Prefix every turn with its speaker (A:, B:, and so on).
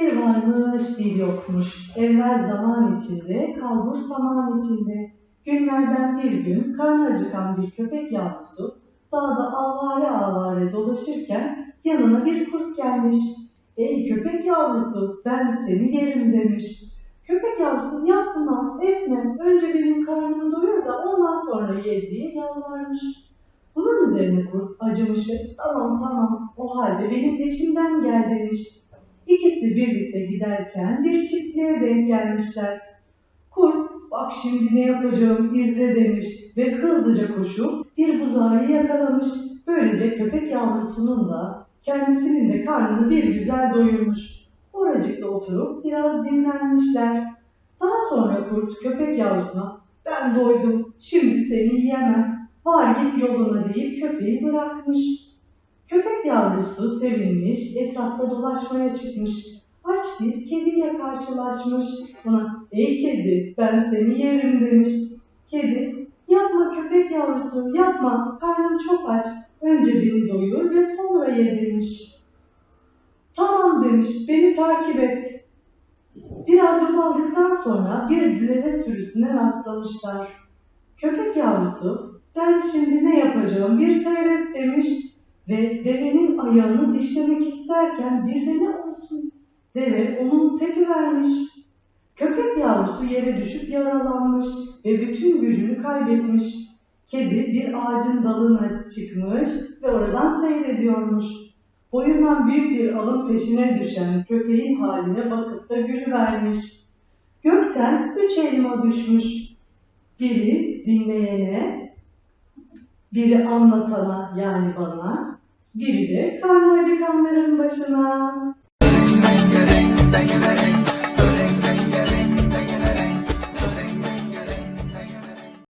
A: Bir varmış bir yokmuş. Evvel zaman içinde, kalbur saman içinde. Günlerden bir gün karnı acıkan bir köpek yavrusu dağda avare avare dolaşırken yanına bir kurt gelmiş. Ey köpek yavrusu ben seni yerim demiş. Köpek yavrusu yapma etme önce benim karnımı doyur da ondan sonra ye diye yalvarmış. Bunun üzerine kurt acımış ve tamam tamam o halde benim peşimden gel demiş. İkisi birlikte giderken bir çiftliğe denk gelmişler. Kurt bak şimdi ne yapacağım izle demiş ve hızlıca koşup bir buzağı yakalamış. Böylece köpek yavrusunun da kendisinin de karnını bir güzel doyurmuş. Oracıkta oturup biraz dinlenmişler. Daha sonra kurt köpek yavrusuna ben doydum şimdi seni yiyemem. Var git yoluna deyip köpeği bırakmış. Köpek yavrusu sevinmiş, etrafta dolaşmaya çıkmış. Aç bir kediyle karşılaşmış. Ona, ey kedi ben seni yerim demiş. Kedi, yapma köpek yavrusu yapma, karnım çok aç. Önce beni doyur ve sonra ye demiş. Tamam demiş, beni takip et. Biraz yol aldıktan sonra bir deve sürüsüne rastlamışlar. Köpek yavrusu, ben şimdi ne yapacağım bir seyret demiş ve devenin ayağını dişlemek isterken bir de ne olsun? Deve onun tepi vermiş. Köpek yavrusu yere düşüp yaralanmış ve bütün gücünü kaybetmiş. Kedi bir ağacın dalına çıkmış ve oradan seyrediyormuş. Boyundan büyük bir alın peşine düşen köpeğin haline bakıp da gülüvermiş. Gökten üç elma düşmüş. Biri dinleyene, biri anlatana yani bana, biri de karnı acıkanların başına.